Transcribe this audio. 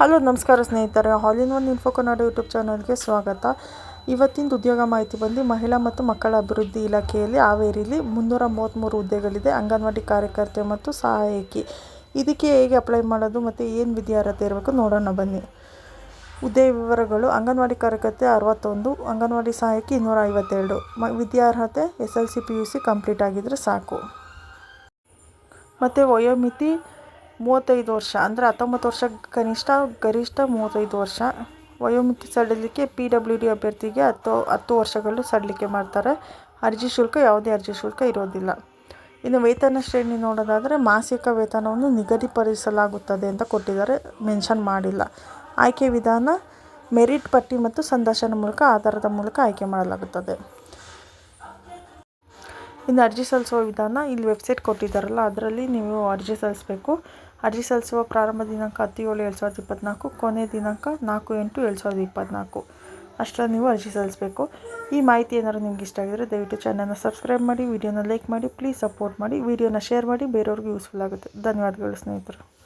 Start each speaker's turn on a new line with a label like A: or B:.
A: Hello, ನಮಸ್ಕಾರ ಸ್ನೇಹಿತರೆ. All In One Info Kannada YouTube ಚಾನಲ್ಗೆ ಸ್ವಾಗತ. ಇವತ್ತಿನ ಉದ್ಯೋಗ ಮಾಹಿತಿ ಬಂದು ಮಹಿಳಾ ಮತ್ತು ಮಕ್ಕಳ ಅಭಿವೃದ್ಧಿ ಇಲಾಖೆಯಲ್ಲಿ ಹಾವೇರಿಲಿ ಮುನ್ನೂರ ಮೂವತ್ತ್ಮೂರು ಹುದ್ದೆಗಳಿದೆ. ಅಂಗನವಾಡಿ ಕಾರ್ಯಕರ್ತೆ ಮತ್ತು ಸಹಾಯಕಿ. ಇದಕ್ಕೆ ಹೇಗೆ ಅಪ್ಲೈ ಮಾಡೋದು ಮತ್ತು ಏನು ವಿದ್ಯಾರ್ಹತೆ ಇರಬೇಕು ನೋಡೋಣ ಬನ್ನಿ. ಹುದ್ದೆ ವಿವರಗಳು, ಅಂಗನವಾಡಿ ಕಾರ್ಯಕರ್ತೆ ಅರವತ್ತೊಂದು, ಅಂಗನವಾಡಿ ಸಹಾಯಕಿ ಇನ್ನೂರ ಐವತ್ತೆರಡು ಮ, ವಿದ್ಯಾರ್ಹತೆ S L C P U C complete ಆಗಿದ್ದರೆ ಸಾಕು. ಮತ್ತು ವಯೋಮಿತಿ ಮೂವತ್ತೈದು ವರ್ಷ, ಅಂದರೆ ಹತ್ತೊಂಬತ್ತು ವರ್ಷ ಕನಿಷ್ಠ, ಗರಿಷ್ಠ ಮೂವತ್ತೈದು ವರ್ಷ. ವಯೋಮಿತಿ ಸಡಿಲಿಕೆ ಪಿ ಡಬ್ಲ್ಯೂ ಡಿ ಅಭ್ಯರ್ಥಿಗೆ ಹತ್ತು ಹತ್ತು ವರ್ಷಗಳು ಸಡಿಲಿಕೆ ಮಾಡ್ತಾರೆ. ಅರ್ಜಿ ಶುಲ್ಕ, ಯಾವುದೇ ಅರ್ಜಿ ಶುಲ್ಕ ಇರೋದಿಲ್ಲ. ಇನ್ನು ವೇತನ ಶ್ರೇಣಿ ನೋಡೋದಾದರೆ ಮಾಸಿಕ ವೇತನವನ್ನು ನಿಗದಿಪಡಿಸಲಾಗುತ್ತದೆ ಅಂತ ಕೊಟ್ಟಿದ್ದಾರೆ, ಮೆನ್ಷನ್ ಮಾಡಿಲ್ಲ. ಆಯ್ಕೆ ವಿಧಾನ, ಮೆರಿಟ್ ಪಟ್ಟಿ ಮತ್ತು ಸಂದರ್ಶನ ಮೂಲಕ ಆಧಾರದ ಮೂಲಕ ಆಯ್ಕೆ ಮಾಡಲಾಗುತ್ತದೆ. ಇನ್ನು ಅರ್ಜಿ ಸಲ್ಲಿಸುವ ವಿಧಾನ ಇಲ್ಲಿ ವೆಬ್ಸೈಟ್ ಕೊಟ್ಟಿದ್ದಾರಲ್ಲ, ಅದರಲ್ಲಿ ನೀವು ಅರ್ಜಿ ಸಲ್ಲಿಸಬೇಕು. ಅರ್ಜಿ ಸಲ್ಲಿಸುವ ಪ್ರಾರಂಭ ದಿನಾಂಕ ಏಳು ಎರಡು ಸಾವಿರದ ಇಪ್ಪತ್ತ್ನಾಲ್ಕು ಕೊನೆ ದಿನಾಂಕ ನಾಲ್ಕು, ಎಂಟು, ಎರಡು ಸಾವಿರದ ಇಪ್ಪತ್ತ್ನಾಲ್ಕು ಅಷ್ಟರಲ್ಲಿ ನೀವು ಅರ್ಜಿ ಸಲ್ಲಿಸಬೇಕು. ಈ ಮಾಹಿತಿ ಏನಾದರೂ ನಿಮ್ಗೆ ಇಷ್ಟ ಆಗಿದ್ರೆ ದಯವಿಟ್ಟು ಚಾನಲ್ನ ಸಬ್ಸ್ಕ್ರೈಬ್ ಮಾಡಿ ವಿಡಿಯೋನ ಲೈಕ್ ಮಾಡಿ ಪ್ಲೀಸ್ ಸಪೋರ್ಟ್ ಮಾಡಿ ವಿಡಿಯೋನ ಶೇರ್ ಮಾಡಿ, ಬೇರೆಯವ್ರಿಗೂ ಯೂಸ್ಫುಲ್ ಆಗುತ್ತೆ. ಧನ್ಯವಾದಗಳು ಸ್ನೇಹಿತರು.